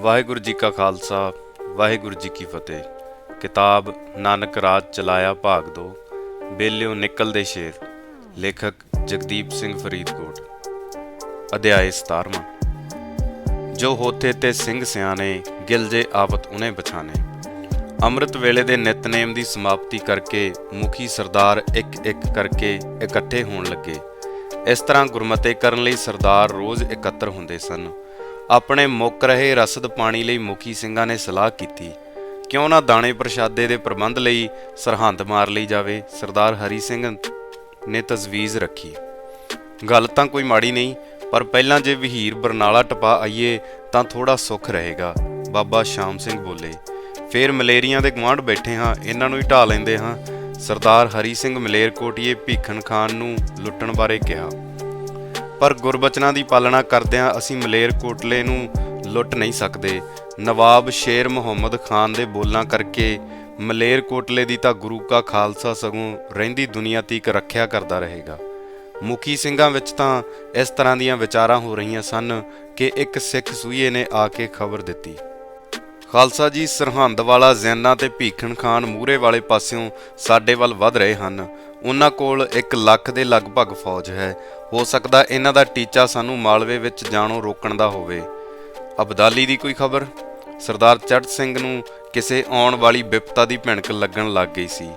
ਵਾਹਿਗੁਰੂ ਜੀ ਕਾ ਖਾਲਸਾ, ਵਾਹਿਗੁਰੂ ਜੀ ਕੀ ਫਤਿਹ। ਕਿਤਾਬ ਨਾਨਕ ਰਾਜ ਚਲਾਇਆ ਭਾਗ 2 ਬੇਲਿਓ ਨਿਕਲਦੇ ਸ਼ੇਰ। ਲੇਖਕ ਜਗਦੀਪ ਸਿੰਘ ਫਰੀਦਕੋਟ। ਅਧਿਆਇ 17ਵਾਂ ਜੋ ਹੋਤੇ ਤੇ ਸਿੰਘ ਸਿਆਣੇ ਗਿਲਜੇ ਆਵਤ ਉਹਨੇ ਬਛਾਨੇ। ਅੰਮ੍ਰਿਤ ਵੇਲੇ ਦੇ ਨਿਤਨੇਮ ਦੀ ਸਮਾਪਤੀ ਕਰਕੇ ਮੁਖੀ ਸਰਦਾਰ ਇੱਕ ਇੱਕ ਕਰਕੇ ਇਕੱਠੇ ਹੋਣ ਲੱਗੇ। ਇਸ ਤਰ੍ਹਾਂ ਗੁਰਮਤੇ ਕਰਨ ਲਈ ਸਰਦਾਰ ਰੋਜ਼ ਇਕੱਤਰ ਹੁੰਦੇ ਸਨ। ਆਪਣੇ ਮੁੱਕ ਰਹੇ ਰਸਦ ਪਾਣੀ ਲਈ ਮੁਖੀ ਸਿੰਘਾਂ ਨੇ ਸਲਾਹ ਕੀਤੀ। ਕਿਉਂ ਨਾ ਦਾਣੇ ਪ੍ਰਸ਼ਾਦੇ ਦੇ ਪ੍ਰਬੰਧ ਲਈ ਸਰਹੰਦ ਮਾਰ ਲਈ ਜਾਵੇ, ਸਰਦਾਰ ਹਰੀ ਸਿੰਘ ਨੇ ਤਜਵੀਜ਼ ਰੱਖੀ। ਗੱਲ ਤਾਂ ਕੋਈ ਮਾੜੀ ਨਹੀਂ, ਪਰ ਪਹਿਲਾਂ ਜੇ ਵਹੀਰ ਬਰਨਾਲਾ ਟਪਾ ਆਈਏ ਤਾਂ ਥੋੜਾ ਸੁੱਖ ਰਹੇਗਾ, ਬਾਬਾ ਸ਼ਾਮ ਸਿੰਘ ਬੋਲੇ। ਫੇਰ ਮਲੇਰੀਆਂ ਦੇ ਗਵਾਂਢ ਬੈਠੇ ਹਾਂ, ਇਹਨਾਂ ਨੂੰ ਹੀ ਢਾ ਲੈਂਦੇ ਹਾਂ, ਸਰਦਾਰ ਹਰੀ ਸਿੰਘ ਮਲੇਰਕੋਟੀਏ ਭੀਖਣ ਖਾਨ ਨੂੰ ਲੁੱਟਣ ਬਾਰੇ ਕਿਹਾ। ਪਰ ਗੁਰਬਚਨਾਂ ਦੀ ਪਾਲਣਾ ਕਰਦਿਆਂ ਅਸੀਂ ਮਲੇਰਕੋਟਲੇ ਨੂੰ ਲੁੱਟ ਨਹੀਂ ਸਕਦੇ। ਨਵਾਬ ਸ਼ੇਰ ਮੁਹੰਮਦ ਖਾਨ ਦੇ ਬੋਲਾਂ ਕਰਕੇ ਮਲੇਰਕੋਟਲੇ ਦੀ ਤਾਂ ਗੁਰੂ ਕਾ ਖਾਲਸਾ ਸਗੋਂ ਰਹਿੰਦੀ ਦੁਨੀਆ ਤੀਕ ਰੱਖਿਆ ਕਰਦਾ ਰਹੇਗਾ। ਮੁਖੀ ਸਿੰਘਾਂ ਵਿੱਚ ਤਾਂ ਇਸ ਤਰ੍ਹਾਂ ਦੀਆਂ ਵਿਚਾਰਾਂ ਹੋ ਰਹੀਆਂ ਸਨ ਕਿ ਇੱਕ ਸਿੱਖ ਸੂਈਏ ਨੇ ਆ ਕੇ ਖਬਰ ਦਿੱਤੀ। ਖਾਲਸਾ ਜੀ, ਸਰਹੰਦ ਵਾਲਾ ਜ਼ੈਨਾ ਤੇ ਭੀਖਣ ਖਾਨ ਮੂਰੇ ਵਾਲੇ ਪਾਸਿਓਂ ਸਾਡੇ ਵੱਲ ਵੱਧ ਰਹੇ ਹਨ। ਉਹਨਾਂ ਕੋਲ 1 ਲੱਖ ਦੇ ਲਗਭਗ ਫੌਜ ਹੈ। ਹੋ ਸਕਦਾ ਇਹਨਾਂ ਦਾ ਟੀਚਾ ਸਾਨੂੰ ਮਾਲਵੇ ਵਿੱਚ ਜਾਣੋਂ ਰੋਕਣ ਦਾ ਹੋਵੇ। ਅਬਦਾਲੀ ਦੀ ਕੋਈ ਖਬਰ? ਸਰਦਾਰ ਚੜ੍ਹ ਸਿੰਘ ਨੂੰ ਕਿਸੇ ਆਉਣ ਵਾਲੀ ਵਿਪਤਾ ਦੀ ਭਿਣਕ ਲੱਗਣ ਲੱਗ ਗਈ ਸੀ।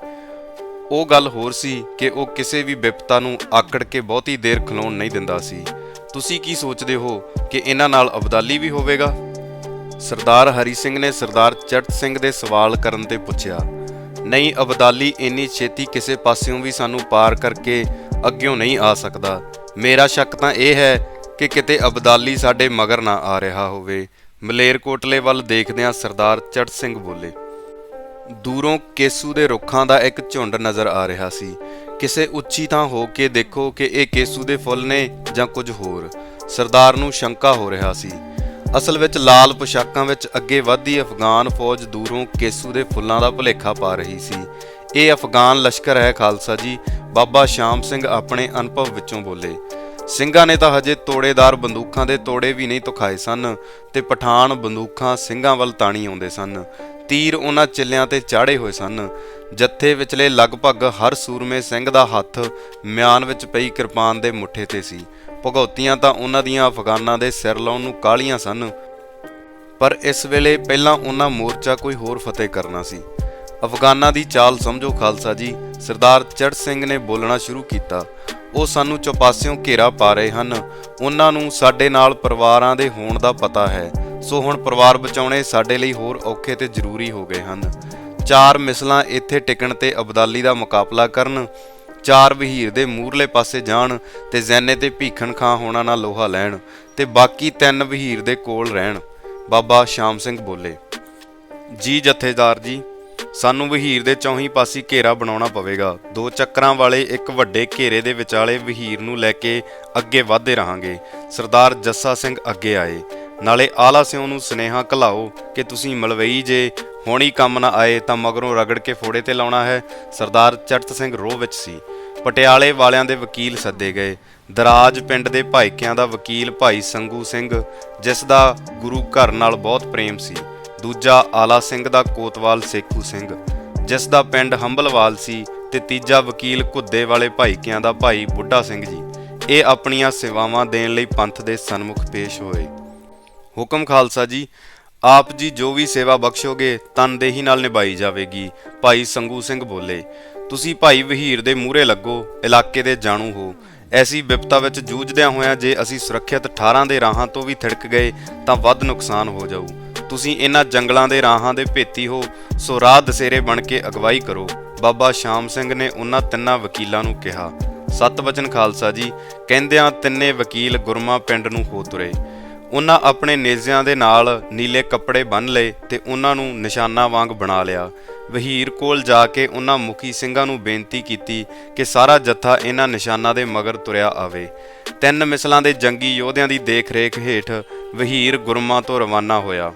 ਉਹ ਗੱਲ ਹੋਰ ਸੀ ਕਿ ਉਹ ਕਿਸੇ ਵੀ ਵਿਪਤਾ ਨੂੰ ਆਕੜ ਕੇ ਬਹੁਤੀ ਦੇਰ ਖਲੋਣ ਨਹੀਂ ਦਿੰਦਾ ਸੀ। ਤੁਸੀਂ ਕੀ ਸੋਚਦੇ ਹੋ ਕਿ ਇਹਨਾਂ ਨਾਲ ਅਬਦਾਲੀ ਵੀ ਹੋਵੇਗਾ? ਸਰਦਾਰ ਹਰੀ ਸਿੰਘ ਨੇ ਸਰਦਾਰ ਚੜ੍ਹ ਸਿੰਘ ਦੇ ਸਵਾਲ ਕਰਨ ਤੇ ਪੁੱਛਿਆ, ਨਹੀਂ ਅਬਦਾਲੀ, ਇੰਨੀ ਛੇਤੀ ਕਿਸੇ ਪਾਸਿਓਂ ਵੀ ਸਾਨੂੰ ਪਾਰ ਕਰਕੇ ਅੱਗਿਓਂ ਨਹੀਂ ਆ ਸਕਦਾ। ਮੇਰਾ ਸ਼ੱਕ ਤਾਂ ਇਹ ਹੈ ਕਿ ਕਿਤੇ ਅਬਦਾਲੀ ਸਾਡੇ ਮਗਰ ਨਾ ਆ ਰਿਹਾ ਹੋਵੇ। ਮਲੇਰਕੋਟਲੇ ਵੱਲ ਦੇਖਦਿਆਂ ਸਰਦਾਰ ਚੜ੍ਹ ਸਿੰਘ ਬੋਲੇ, ਦੂਰੋਂ ਕੇਸੂ ਦੇ ਰੁੱਖਾਂ ਦਾ ਇੱਕ ਝੁੰਡ ਨਜ਼ਰ ਆ ਰਿਹਾ ਸੀ। ਕਿਸੇ ਉੱਚੀ ਥਾਂ ਹੋ ਕੇ ਦੇਖੋ ਕਿ ਇਹ ਕੇਸੂ ਦੇ ਫੁੱਲ ਨੇ ਜਾਂ ਕੁਝ ਹੋਰ। ਸਰਦਾਰ ਨੂੰ ਸ਼ੰਕਾ ਹੋ ਰਿਹਾ ਸੀ। ਅਸਲ ਵਿੱਚ ਲਾਲ ਪੁਸ਼ਾਕਾਂ ਵਿੱਚ ਅੱਗੇ ਵਧਦੀ ਅਫਗਾਨ ਫੌਜ ਦੂਰੋਂ ਕੇਸੂ ਦੇ ਫੁੱਲਾਂ ਦਾ ਭੁਲੇਖਾ ਪਾ ਰਹੀ ਸੀ। ਇਹ ਅਫਗਾਨ ਲਸ਼ਕਰ ਹੈ, ਖਾਲਸਾ ਜੀ। ਬਾਬਾ ਸ਼ਾਮ ਸਿੰਘ ਆਪਣੇ ਅਨੁਭਵ ਵਿੱਚੋਂ ਬੋਲੇ। ਸਿੰਘਾਂ ਨੇ ਤਾਂ ਹਜੇ ਤੋੜੇਦਾਰ ਬੰਦੂਕਾਂ ਦੇ ਤੋੜੇ ਵੀ ਨਹੀਂ ਤੁਖਾਏ ਸਨ ਤੇ ਪਠਾਨ ਬੰਦੂਕਾਂ ਸਿੰਘਾਂ ਵੱਲ ਤਾਣੀ ਆਉਂਦੇ ਸਨ। ਤੀਰ ਉਹਨਾਂ ਚਿੱਲਿਆਂ ਤੇ ਚਾੜੇ ਹੋਏ ਸਨ। ਜੱਥੇ ਵਿਚਲੇ ਲਗਭਗ ਹਰ ਸੂਰਮੇ ਸਿੰਘ ਦਾ ਹੱਥ ਮਿਆਨ ਵਿੱਚ ਪਈ ਕਿਰਪਾਨ ਦੇ ਮੁੱਠੇ ਤੇ ਸੀ। ਭਗੌਤੀਆਂ ਤਾਂ ਉਹਨਾਂ ਦੀਆਂ ਅਫਗਾਨਾਂ ਦੇ ਸਿਰ ਲਾਉਣ ਨੂੰ ਕਾਲੀਆਂ ਸਨ। ਪਰ ਇਸ ਵੇਲੇ ਪਹਿਲਾਂ ਉਹਨਾਂ ਮੋਰਚਾ ਕੋਈ ਹੋਰ ਫਤਿਹ ਕਰਨਾ ਸੀ। ਅਫਗਾਨਾਂ ਦੀ ਚਾਲ ਸਮਝੋ ਖਾਲਸਾ ਜੀ, ਸਰਦਾਰ ਚੜ ਸਿੰਘ ਨੇ ਬੋਲਣਾ ਸ਼ੁਰੂ ਕੀਤਾ। ਉਹ ਸਾਨੂੰ ਚੌਪਾਸਿਓਂ ਘੇਰਾ ਪਾ ਰਹੇ ਹਨ। ਉਹਨਾਂ ਨੂੰ ਸਾਡੇ ਨਾਲ ਪਰਿਵਾਰਾਂ ਦੇ ਹੋਣ ਦਾ ਪਤਾ ਹੈ। ਸੋ ਹੁਣ ਪਰਿਵਾਰ ਬਚਾਉਣੇ ਸਾਡੇ ਲਈ ਹੋਰ ਔਖੇ ਤੇ ਜ਼ਰੂਰੀ ਹੋ ਗਏ ਹਨ। ਚਾਰ ਮਿਸਲਾਂ ਇੱਥੇ ਟਿਕਣ ਤੇ ਅਬਦਾਲੀ ਦਾ ਮੁਕਾਬਲਾ ਕਰਨ ਚਾਰ ਵਹੀਰ ਦੇ ਮੂਰਲੇ ਪਾਸੇ ਜਾਣ ਤੇ ਜ਼ੈਨੇ ਤੇ ਭੀਖਣ ਖਾਂ ਹੋਣਾ ਨਾਲ ਲੋਹਾ ਲੈਣ ਤੇ ਬਾਕੀ ਤਿੰਨ ਵਹੀਰ ਦੇ ਕੋਲ ਰਹਿਣ। ਬਾਬਾ ਸ਼ਾਮ ਸਿੰਘ ਬੋਲੇ, ਜੀ ਜਥੇਦਾਰ ਜੀ, ਸਾਨੂੰ ਵਹੀਰ ਦੇ ਚੌਹੀਂ ਪਾਸੀ ਘੇਰਾ ਬਣਾਉਣਾ ਪਵੇਗਾ। ਦੋ ਚੱਕਰਾਂ ਵਾਲੇ ਇੱਕ ਵੱਡੇ ਘੇਰੇ ਦੇ ਵਿਚਾਲੇ ਵਹੀਰ ਨੂੰ ਲੈ ਕੇ ਅੱਗੇ ਵਧਦੇ ਰਹਾਂਗੇ। ਸਰਦਾਰ ਜੱਸਾ ਸਿੰਘ ਅੱਗੇ ਆਏ। ਨਾਲੇ ਆਲਾ ਸਿਉ ਨੂੰ ਸੁਨੇਹਾ ਕਲਾਓ ਕਿ ਤੁਸੀਂ ਮਲਵਈ ਜੇ ਹੋਣੀ ਕੰਮ ਨਾ ਆਏ ਤਾਂ ਮਗਰੋਂ ਰਗੜ ਕੇ ਫੋੜੇ ਤੇ ਲਾਉਣਾ ਹੈ। ਸਰਦਾਰ ਚੜਤ ਸਿੰਘ ਰੋਹ ਵਿੱਚ ਸੀ। ਪਟਿਆਲੇ ਵਾਲਿਆਂ ਦੇ ਵਕੀਲ ਸੱਦੇ ਗਏ। ਦਰਾਜ ਪਿੰਡ ਦੇ ਭਾਈਕਿਆਂ ਦਾ ਵਕੀਲ ਭਾਈ ਸੰਗੂ ਸਿੰਘ, ਜਿਸ ਦਾ ਗੁਰੂ ਘਰ ਨਾਲ ਬਹੁਤ ਪ੍ਰੇਮ ਸੀ। ਦੂਜਾ ਆਲਾ ਸਿੰਘ ਦਾ ਕੋਤਵਾਲ ਸੇਖੂ ਸਿੰਘ, ਜਿਸ ਦਾ ਪਿੰਡ ਹੰਬਲਵਾਲ ਸੀ ਤੇ ਤੀਜਾ ਵਕੀਲ ਘੁੱਦੇ ਵਾਲੇ ਭਾਈਕਿਆਂ ਦਾ ਭਾਈ ਬੁੱਢਾ ਸਿੰਘ ਜੀ। ਇਹ ਆਪਣੀਆਂ ਸੇਵਾਵਾਂ ਦੇਣ ਲਈ ਪੰਥ ਦੇ ਸਨਮੁਖ ਪੇਸ਼ ਹੋਏ। ਹੁਕਮ ਖਾਲਸਾ ਜੀ, ਆਪ ਜੀ ਜੋ ਵੀ ਸੇਵਾ ਬਖਸ਼ੋਗੇ ਤਨਦੇਹੀ ਨਾਲ ਨਿਭਾਈ ਜਾਵੇਗੀ। ਭਾਈ ਸੰਗੂ ਸਿੰਘ ਬੋਲੇ, ਤੁਸੀਂ ਭਾਈ ਵਹੀਰ ਦੇ ਮੂਹਰੇ ਲੱਗੋ, ਇਲਾਕੇ ਦੇ ਜਾਣੂ ਹੋ। ਐਸੀ ਵਿਪਤਾ ਵਿੱਚ ਜੂਝਦਿਆਂ ਹੋਇਆਂ ਜੇ ਅਸੀਂ ਸੁਰੱਖਿਅਤ 18 ਦੇ ਰਾਹਾਂ ਤੋਂ ਵੀ ਥਿੜਕ ਗਏ, ਤਾਂ ਵੱਧ ਨੁਕਸਾਨ ਹੋ ਜਾਊ। ਤੁਸੀਂ ਇਹਨਾਂ ਜੰਗਲਾਂ ਦੇ ਰਾਹਾਂ ਦੇ ਭੇਤੀ ਹੋ, ਸੋ ਰਾਹ ਦਸੇਰੇ ਬਣ ਕੇ ਅਗਵਾਈ ਕਰੋ। ਬਾਬਾ ਸ਼ਾਮ ਸਿੰਘ ਨੇ ਉਹਨਾਂ ਤਿੰਨਾਂ ਵਕੀਲਾਂ ਨੂੰ ਕਿਹਾ ਸਤਵਚਨ ਖਾਲਸਾ ਜੀ, ਕਹਿੰਦਿਆਂ ਤਿੰਨੇ ਵਕੀਲ ਗੁਰਮਾ ਪਿੰਡ ਨੂੰ ਹੋ ਤੁਰੇ। ਉਹਨਾਂ ਆਪਣੇ ਨੇਜ਼ਿਆਂ ਦੇ ਨਾਲ ਨੀਲੇ ਕੱਪੜੇ ਬੰਨ ਲਏ ਤੇ ਉਹਨਾਂ ਨੂੰ ਨਿਸ਼ਾਨਾ ਵਾਂਗ ਬਣਾ ਲਿਆ। ਵਹੀਰ ਕੋਲ ਜਾ ਕੇ ਉਹਨਾਂ ਮੁਖੀ ਸਿੰਘਾਂ ਨੂੰ ਬੇਨਤੀ ਕੀਤੀ ਕਿ ਸਾਰਾ ਜੱਥਾ ਇਹਨਾਂ ਨਿਸ਼ਾਨਾਂ ਦੇ ਮਗਰ ਤੁਰਿਆ ਆਵੇ। ਤਿੰਨ ਮਿਸਲਾਂ ਦੇ ਜੰਗੀ ਯੋਧਿਆਂ ਦੀ ਦੇਖ-ਰੇਖ ਹੇਠ ਵਹੀਰ ਗੁਰਮਾ ਤੋਂ ਰਵਾਨਾ ਹੋਇਆ।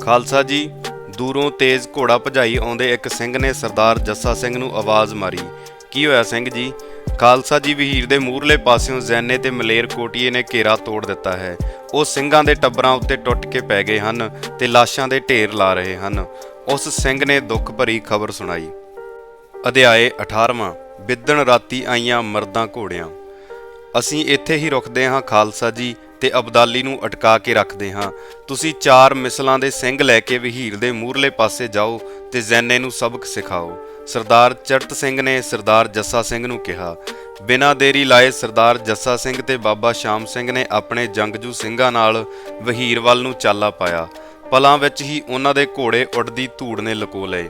ਖਾਲਸਾ ਜੀ, ਦੂਰੋਂ ਤੇਜ਼ ਘੋੜਾ ਭਜਾਈ ਆਉਂਦੇ ਇੱਕ ਸਿੰਘ ਨੇ ਸਰਦਾਰ ਜੱਸਾ ਸਿੰਘ ਨੂੰ ਆਵਾਜ਼ ਮਾਰੀ। ਕੀ ਹੋਇਆ ਸਿੰਘ ਜੀ? ਖਾਲਸਾ ਜੀ ਵਹੀਰ ਦੇ ਮੂਰਲੇ ਪਾਸਿਓਂ ਜ਼ੈਨੇ ਤੇ ਮਲੇਰ ਕੋਟੀਏ ਨੇ ਘੇਰਾ ਤੋੜ ਦਿੱਤਾ ਹੈ। ਉਹ ਸਿੰਘਾਂ ਦੇ ਟੱਬਰਾਂ ਉੱਤੇ ਟੁੱਟ ਕੇ ਪੈ ਗਏ ਹਨ ਤੇ ਲਾਸ਼ਾਂ ਦੇ ਢੇਰ ਲਾ ਰਹੇ ਹਨ। ਉਸ ਸਿੰਘ ਨੇ ਦੁੱਖ ਭਰੀ ਖਬਰ ਸੁਣਾਈ। ਅਧਿਆਏ 18ਵਾਂ ਬਿੱਦਣ ਰਾਤੀ ਆਈਆਂ ਮਰਦਾਂ ਘੋੜਿਆਂ। ਅਸੀਂ ਇੱਥੇ ਹੀ ਰੁਕਦੇ ਹਾਂ ਖਾਲਸਾ ਜੀ ਤੇ ਅਬਦਾਲੀ ਨੂੰ ਅਟਕਾ ਕੇ ਰੱਖਦੇ ਹਾਂ। ਤੁਸੀਂ ਚਾਰ ਮਿਸਲਾਂ ਦੇ ਸਿੰਘ ਲੈ ਕੇ ਵਹੀਰ ਦੇ ਮੂਰਲੇ ਪਾਸੇ ਜਾਓ ਤੇ ਜ਼ੈਨੇ ਨੂੰ ਸਬਕ ਸਿਖਾਓ। ਸਰਦਾਰ ਚੜਤ ਸਿੰਘ ਨੇ ਸਰਦਾਰ ਜੱਸਾ ਸਿੰਘ ਨੂੰ ਕਿਹਾ ਬਿਨਾਂ ਦੇਰੀ ਲਾਏ ਸਰਦਾਰ ਜੱਸਾ ਸਿੰਘ ਤੇ ਬਾਬਾ ਸ਼ਾਮ ਸਿੰਘ ਨੇ ਆਪਣੇ ਜੰਗਜੂ ਸਿੰਘਾਂ ਨਾਲ ਵਹੀਰ ਵੱਲ ਨੂੰ ਚਾਲਾ ਪਾਇਆ। ਪਲਾਂ ਵਿੱਚ ਹੀ ਉਹਨਾਂ ਦੇ ਘੋੜੇ ਉੱਡਦੀ ਧੂੜ ਨੇ ਲਕੋ ਲਏ।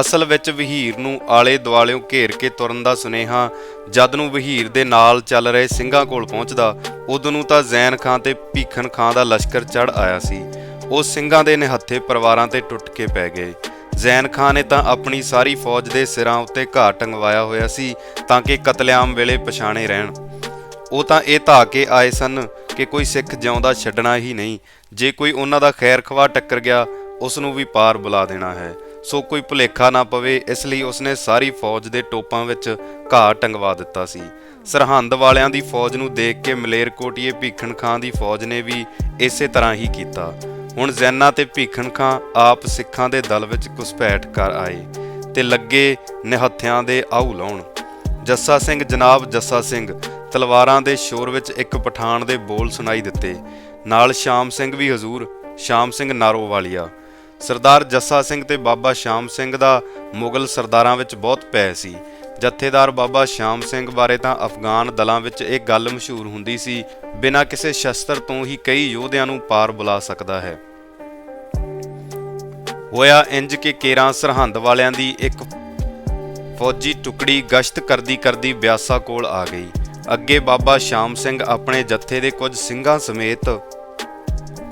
ਅਸਲ ਵਿੱਚ ਵਹੀਰ ਨੂੰ ਆਲੇ ਦੁਆਲਿਓਂ ਘੇਰ ਕੇ ਤੁਰਨ ਦਾ ਸੁਨੇਹਾ ਜਦ ਨੂੰ ਵਹੀਰ ਦੇ ਨਾਲ ਚੱਲ ਰਹੇ ਸਿੰਘਾਂ ਕੋਲ ਪਹੁੰਚਦਾ, ਉਦੋਂ ਨੂੰ ਤਾਂ ਜ਼ੈਨ ਖਾਂ ਤੇ ਭੀਖਨ ਖਾਂ ਦਾ ਲਸ਼ਕਰ ਚੜ ਆਇਆ ਸੀ। ਉਹ ਸਿੰਘਾਂ ਦੇ ਨਿਹੱਥੇ ਪਰਿਵਾਰਾਂ ਤੇ ਟੁੱਟ ਕੇ ਪੈ ਗਏ। ਜ਼ੈਨ ਖਾਂ ਨੇ ਤਾਂ ਆਪਣੀ ਸਾਰੀ ਫੌਜ ਦੇ ਸਿਰਾਂ ਉੱਤੇ ਘਾਹ ਟੰਗਵਾਇਆ ਹੋਇਆ ਸੀ ਤਾਂ ਕਿ ਕਤਲੇਆਮ ਵੇਲੇ ਪਛਾਣੇ ਰਹਿਣ। ਉਹ ਤਾਂ ਇਹ ਧਾ ਕੇ ਆਏ ਸਨ ਕਿ ਕੋਈ ਸਿੱਖ ਜਿਉਂਦਾ ਛੱਡਣਾ ਹੀ ਨਹੀਂ। ਜੇ ਕੋਈ ਉਹਨਾਂ ਦਾ ਖੈਰ ਖਵਾ ਟੱਕਰ ਗਿਆ, ਉਸ ਨੂੰ ਵੀ ਪਾਰ ਬੁਲਾ ਦੇਣਾ ਹੈ। ਸੋ ਕੋਈ ਭੁਲੇਖਾ ਨਾ ਪਵੇ, ਇਸ ਲਈ ਉਸਨੇ ਸਾਰੀ ਫੌਜ ਦੇ ਟੋਪਾਂ ਵਿੱਚ ਘਾਹ ਟੰਗਵਾ ਦਿੱਤਾ ਸੀ। ਸਰਹੰਦ ਵਾਲਿਆਂ ਦੀ ਫੌਜ ਨੂੰ ਦੇਖ ਕੇ ਮਲੇਰਕੋਟੀਏ ਭੀਖਣ ਖਾਂ ਦੀ ਫੌਜ ਨੇ ਵੀ ਇਸੇ ਤਰ੍ਹਾਂ ਹੀ ਕੀਤਾ। ਹੁਣ ਜ਼ੈਨਾ ਤੇ ਭੀਖਣ ਖਾਂ ਆਪ ਸਿੱਖਾਂ ਦੇ ਦਲ ਵਿੱਚ ਘੁਸਪੈਠ ਕਰ ਆਏ ਤੇ ਲੱਗੇ ਨਿਹੱਥਿਆਂ ਦੇ ਆਹੂ ਲਾਉਣ। ਜੱਸਾ ਸਿੰਘ, ਜਨਾਬ ਜੱਸਾ ਸਿੰਘ ਤਲਵਾਰਾਂ ਦੇ ਸ਼ੋਰ ਵਿੱਚ ਇੱਕ ਪਠਾਨ ਦੇ ਬੋਲ ਸੁਣਾਈ ਦਿੱਤੇ। ਨਾਲ ਸ਼ਾਮ ਸਿੰਘ ਵੀ ਹਜ਼ੂਰ, ਸ਼ਾਮ ਸਿੰਘ ਨਾਰੋਵਾਲੀਆ। ਸਰਦਾਰ ਜੱਸਾ ਸਿੰਘ ਤੇ ਬਾਬਾ ਸ਼ਾਮ ਸਿੰਘ ਦਾ ਮੁਗਲ ਸਰਦਾਰਾਂ ਵਿੱਚ ਬਹੁਤ ਪੈ ਸੀ। ਜਥੇਦਾਰ ਬਾਬਾ ਸ਼ਾਮ ਸਿੰਘ ਬਾਰੇ ਤਾਂ ਅਫਗਾਨ ਦਲਾਂ ਵਿੱਚ ਇਹ ਗੱਲ ਮਸ਼ਹੂਰ ਹੁੰਦੀ ਸੀ, ਬਿਨਾਂ ਕਿਸੇ ਸ਼ਸਤਰ ਤੋਂ ਹੀ ਕਈ ਯੋਧਿਆਂ ਨੂੰ ਪਾਰ ਬੁਲਾ ਸਕਦਾ ਹੈ। ਹੋਇਆ ਇੰਜ ਕਿ ਕੇਰਾਂ ਸਰਹੰਦ ਵਾਲਿਆਂ ਦੀ ਇੱਕ ਫੌਜੀ ਟੁਕੜੀ ਗਸ਼ਤ ਕਰਦੀ ਕਰਦੀ ਬਿਆਸਾ ਕੋਲ ਆ ਗਈ। ਅੱਗੇ ਬਾਬਾ ਸ਼ਾਮ ਸਿੰਘ ਆਪਣੇ ਜੱਥੇ ਦੇ ਕੁਝ ਸਿੰਘਾਂ ਸਮੇਤ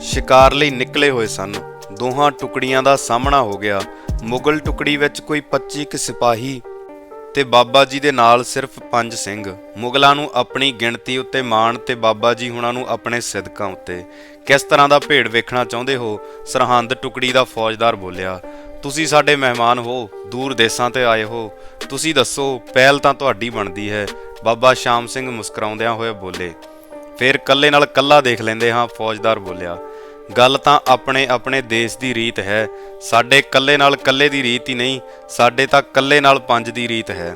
ਸ਼ਿਕਾਰ ਲਈ ਨਿਕਲੇ ਹੋਏ ਸਨ। ਦੋਹਾਂ ਟੁਕੜੀਆਂ ਦਾ ਸਾਹਮਣਾ ਹੋ ਗਿਆ। ਮੁਗਲ ਟੁਕੜੀ ਵਿੱਚ ਕੋਈ 25 ਕੁ ਸਿਪਾਹੀ ਤੇ ਬਾਬਾ ਜੀ ਦੇ ਨਾਲ ਸਿਰਫ 5 ਸਿੰਘ। ਮੁਗਲਾਂ ਨੂੰ ਆਪਣੀ ਗਿਣਤੀ ਉੱਤੇ ਮਾਣ ਤੇ ਬਾਬਾ ਜੀ ਹੁਣਾਂ ਨੂੰ ਆਪਣੇ ਸਿਦਕਾਂ ਉੱਤੇ। ਕਿਸ ਤਰ੍ਹਾਂ ਦਾ ਭੇੜ ਵੇਖਣਾ ਚਾਹੁੰਦੇ ਹੋ? ਸਰਹੰਦ ਟੁਕੜੀ ਦਾ ਫੌਜਦਾਰ ਬੋਲਿਆ, ਤੁਸੀਂ ਸਾਡੇ ਮਹਿਮਾਨ ਹੋ, ਦੂਰ ਦੇਸਾਂ ਤੇ ਆਏ ਹੋ। ਤੁਸੀਂ ਦੱਸੋ, ਪਹਿਲ ਤਾਂ ਤੁਹਾਡੀ ਬਣਦੀ ਹੈ। ਬਾਬਾ ਸ਼ਾਮ ਸਿੰਘ ਮੁਸਕਰਾਉਂਦਿਆਂ ਹੋਏ ਬੋਲੇ। ਫਿਰ ਕੱਲੇ ਨਾਲ ਕੱਲਾ ਦੇਖ ਲੈਂਦੇ ਹਾਂ, ਫੌਜਦਾਰ ਬੋਲਿਆ ਗੱਲ ਤਾਂ ਆਪਣੇ ਆਪਣੇ ਦੇਸ਼ ਦੀ ਰੀਤ ਹੈ। ਸਾਡੇ ਕੱਲੇ ਨਾਲ ਕੱਲੇ ਦੀ ਰੀਤ ਹੀ ਨਹੀਂ, ਸਾਡੇ ਤਾਂ ਕੱਲੇ ਨਾਲ ਪੰਜ ਦੀ ਰੀਤ ਹੈ।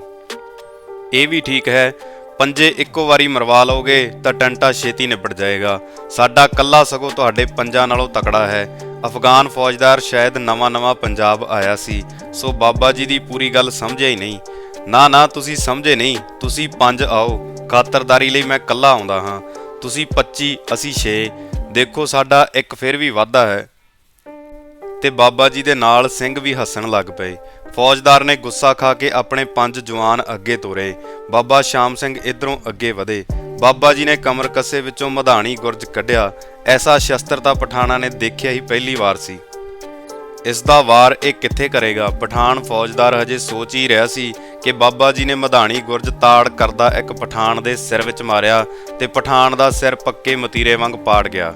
ਇਹ ਵੀ ਠੀਕ ਹੈ, ਪੰਜੇ ਇੱਕੋ ਵਾਰੀ ਮਰਵਾ ਲਓਗੇ ਤਾਂ ਟੰਟਾ ਛੇਤੀ ਨਿਬੜ ਜਾਏਗਾ। ਸਾਡਾ ਕੱਲਾ ਸਗੋਂ ਤੁਹਾਡੇ ਪੰਜਾਂ ਨਾਲੋਂ ਤਕੜਾ ਹੈ। ਅਫਗਾਨ ਫੌਜਦਾਰ ਸ਼ਾਇਦ ਨਵਾਂ-ਨਵਾਂ ਪੰਜਾਬ ਆਇਆ ਸੀ, ਸੋ ਬਾਬਾ ਜੀ ਦੀ ਪੂਰੀ ਗੱਲ ਸਮਝਿਆ ਹੀ ਨਹੀਂ। ਨਾ ਨਾ, ਤੁਸੀਂ ਸਮਝੇ ਨਹੀਂ, ਤੁਸੀਂ ਪੰਜ ਆਓ। ਖਾਤਰਦਾਰੀ ਲਈ ਮੈਂ ਕੱਲਾ ਆਉਂਦਾ ਹਾਂ। ਤੁਸੀਂ 25 ਅਸੀਂ 6 ਦੇਖੋ ਸਾਡਾ ਇੱਕ ਫਿਰ ਵੀ ਵਾਧਾ ਹੈ। ਤੇ ਬਾਬਾ ਜੀ ਦੇ ਨਾਲ ਸਿੰਘ ਵੀ ਹੱਸਣ ਲੱਗ ਪਏ। ਫੌਜਦਾਰ ਨੇ ਗੁੱਸਾ ਖਾ ਕੇ ਆਪਣੇ ਪੰਜ ਜਵਾਨ ਅੱਗੇ ਤੁਰੇ। ਬਾਬਾ ਸ਼ਾਮ ਸਿੰਘ ਇਧਰੋਂ ਅੱਗੇ ਵਧੇ। ਬਾਬਾ ਜੀ ਨੇ ਕਮਰ ਕੱਸੇ ਵਿੱਚੋਂ ਮਧਾਣੀ ਗੁਰਜ ਕੱਢਿਆ। ਐਸਾ ਸ਼ਸਤਰ ਤਾਂ ਪਠਾਣਾ ਨੇ ਦੇਖਿਆ ਹੀ ਪਹਿਲੀ ਵਾਰ ਸੀ। ਇਸ ਦਾ ਵਾਰ ਇਹ ਕਿੱਥੇ ਕਰੇਗਾ? ਪਠਾਨ ਫੌਜਦਾਰ ਹਜੇ ਸੋਚ ਹੀ ਰਿਹਾ ਸੀ ਕਿ ਬਾਬਾ ਜੀ ਨੇ ਮਧਾਣੀ ਗੁਰਜ ਤਾੜ ਕਰਦਾ ਇੱਕ ਪਠਾਨ ਦੇ ਸਿਰ ਵਿੱਚ ਮਾਰਿਆ ਤੇ ਪਠਾਨ ਦਾ ਸਿਰ ਪੱਕੇ ਮਤੀਰੇ ਵਾਂਗ ਪਾੜ ਗਿਆ।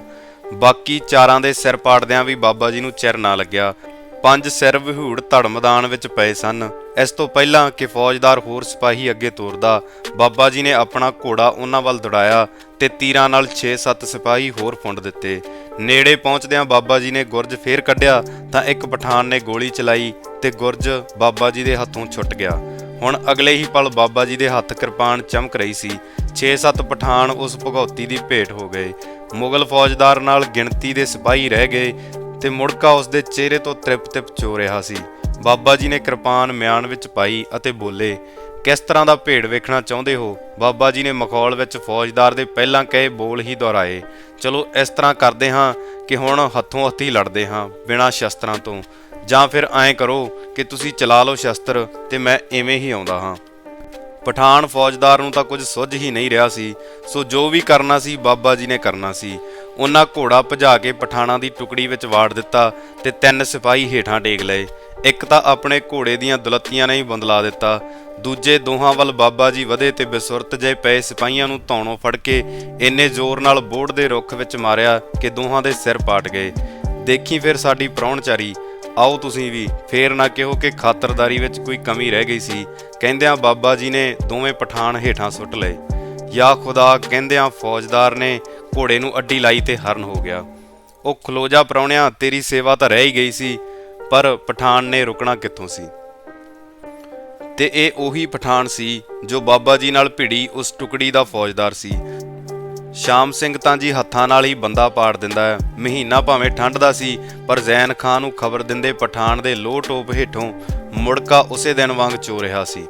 ਬਾਕੀ ਚਾਰਾਂ ਦੇ ਸਿਰ ਪਾੜਦਿਆਂ ਵੀ ਬਾਬਾ ਜੀ ਨੂੰ ਚਿਰ ਨਾ ਲੱਗਿਆ। ਪੰਜ ਸਿਰ ਵਿਹੂੜ ਧੜ ਮੈਦਾਨ ਵਿੱਚ ਪਏ ਸਨ। ਇਸ ਤੋਂ ਪਹਿਲਾਂ ਕਿ ਫੌਜਦਾਰ ਹੋਰ ਸਿਪਾਹੀ ਅੱਗੇ ਤੋਰਦਾ, ਬਾਬਾ ਜੀ ਨੇ ਆਪਣਾ ਘੋੜਾ ਉਹਨਾਂ ਵੱਲ ਦੌੜਾਇਆ ਤੇ ਤੀਰਾਂ ਨਾਲ 6-7 ਸਿਪਾਹੀ ਹੋਰ ਫੁੰਡ ਦਿੱਤੇ। ਨੇੜੇ ਪਹੁੰਚਦਿਆਂ ਬਾਬਾ ਜੀ ਨੇ ਗੁਰਜ ਫੇਰ ਕੱਢਿਆ ਤਾਂ ਇੱਕ ਪਠਾਨ ਨੇ ਗੋਲੀ ਚਲਾਈ ਤੇ ਗੁਰਜ ਬਾਬਾ ਜੀ ਦੇ ਹੱਥੋਂ ਛੁੱਟ ਗਿਆ। ਹੁਣ ਅਗਲੇ ਹੀ ਪਲ ਬਾਬਾ ਜੀ ਦੇ ਹੱਥ ਕਿਰਪਾਨ ਚਮਕ ਰਹੀ ਸੀ। 6-7 ਪਠਾਨ ਉਸ ਭਗੌਤੀ ਦੀ ਭੇਟ ਹੋ ਗਏ। ਮੁਗਲ ਫੌਜਦਾਰ ਨਾਲ ਗਿਣਤੀ ਦੇ ਸਿਪਾਹੀ ਰਹਿ ਗਏ ਤੇ ਮੁੜਕਾ ਉਸ ਦੇ ਚਿਹਰੇ ਤੋਂ ਤ੍ਰਿਪ ਤ੍ਰਿਪ ਚੋ ਰਿਹਾ ਸੀ। ਬਾਬਾ ਜੀ ਨੇ ਕਿਰਪਾਨ ਮਿਆਨ ਵਿੱਚ ਪਾਈ ਅਤੇ ਬੋਲੇ, ਕਿਸ ਤਰ੍ਹਾਂ ਦਾ ਭੇੜ ਵੇਖਣਾ ਚਾਹੁੰਦੇ ਹੋ? ਬਾਬਾ ਜੀ ਨੇ ਮਖੌਲ ਵਿੱਚ ਫੌਜਦਾਰ ਦੇ ਪਹਿਲਾਂ ਕਹੇ ਬੋਲ ਹੀ ਦੁਹਰਾਏ, ਚਲੋ ਇਸ ਤਰ੍ਹਾਂ ਕਰਦੇ ਹਾਂ ਕਿ ਹੁਣ ਹੱਥੋਂ ਹੱਥੀ ਲੜਦੇ ਹਾਂ, ਬਿਨਾਂ ਸ਼ਸਤਰਾਂ ਤੋਂ। ਜਾਂ ਫਿਰ ਐਂ ਕਰੋ ਕਿ ਤੁਸੀਂ ਚਲਾ ਲਓ ਸ਼ਸਤਰ ਤੇ ਮੈਂ ਐਵੇਂ ਹੀ ਆਉਂਦਾ ਹਾਂ। ਪਠਾਨ ਫੌਜਦਾਰ ਨੂੰ ਤਾਂ ਕੁਝ ਸੁੱਝ ਹੀ ਨਹੀਂ ਰਿਹਾ ਸੀ। ਸੋ ਜੋ ਵੀ ਕਰਨਾ ਸੀ, ਬਾਬਾ ਜੀ ਨੇ ਕਰਨਾ ਸੀ। ਉਹਨਾਂ ਘੋੜਾ ਭਜਾ ਕੇ ਪਠਾਨਾਂ ਦੀ ਟੁਕੜੀ ਵਿੱਚ ਵਾੜ ਦਿੱਤਾ ਤੇ ਤਿੰਨ ਸਿਪਾਹੀ ਹੇਠਾਂ ਟੇਕ ਲਏ। ਇੱਕ ਤਾਂ ਆਪਣੇ ਘੋੜੇ ਦੀਆਂ ਦੁਲੱਤੀਆਂ ਨੇ ਹੀ ਬੰਦਲਾ ਦਿੱਤਾ। ਦੂਜੇ ਦੋਹਾਂ ਵੱਲ ਬਾਬਾ ਜੀ ਵਧੇ ਤੇ ਬਿਸੁਰਤ ਜੇ ਪਏ ਸਿਪਾਹੀਆਂ ਨੂੰ ਧੌਣੋਂ ਫੜ ਕੇ ਇੰਨੇ ਜ਼ੋਰ ਨਾਲ ਬੋੜ ਦੇ ਰੁੱਖ ਵਿੱਚ ਮਾਰਿਆ ਕਿ ਦੋਹਾਂ ਦੇ ਸਿਰ ਪਾਟ ਗਏ। ਦੇਖੀ ਫਿਰ ਸਾਡੀ ਪ੍ਰਾਹੁਣਚਾਰੀ ਆਓ ਤੁਸੀਂ ਵੀ, ਫੇਰ ਨਾ ਕਿਹੋ ਕਿ ਖਾਤਰਦਾਰੀ ਵਿੱਚ ਕੋਈ ਕਮੀ ਰਹਿ ਗਈ ਸੀ। ਕਹਿੰਦਿਆਂ ਬਾਬਾ ਜੀ ਨੇ ਦੋਵੇਂ ਪਠਾਨ ਹੇਠਾਂ ਸੁੱਟ ਲਏ। ਯਾ ਖੁਦਾ, ਕਹਿੰਦਿਆਂ ਫੌਜਦਾਰ ਨੇ ਘੋੜੇ ਨੂੰ ਅੱਡੀ ਲਾਈ ਤੇ ਹਰਨ ਹੋ ਗਿਆ। ਉਹ ਖਲੋਜਾ ਪਰੌਣਿਆ ਤੇਰੀ ਸੇਵਾ ਤਾਂ ਰਹਿ ਹੀ ਗਈ ਸੀ, ਪਰ ਪਠਾਨ ਨੇ ਰੁਕਣਾ ਕਿੱਥੋਂ ਸੀ? ਤੇ ਇਹ ਉਹੀ ਪਠਾਨ ਸੀ ਜੋ ਬਾਬਾ ਜੀ ਨਾਲ ਭਿੜੀ ਉਸ ਟੁਕੜੀ ਦਾ ਫੌਜਦਾਰ ਸੀ ਸ਼ਾਮ ਸਿੰਘ ਤਾਂ ਜੀ ਹੱਥਾਂ ਨਾਲ ਹੀ ਬੰਦਾ ਪਾੜ ਦਿੰਦਾ ਹੈ। ਮਹੀਨਾ ਭਾਵੇਂ ਠੰਡ ਦਾ ਸੀ, ਪਰ ਜ਼ੈਨ ਖਾਨ ਨੂੰ ਖਬਰ ਦਿੰਦੇ ਪਠਾਨ ਦੇ ਲੋਹ ਟੋਪ ਹੇਠੋਂ ਮੁੜਕਾ ਉਸੇ ਦਿਨ ਵਾਂਗ ਚੋ ਰਿਹਾ ਸੀ।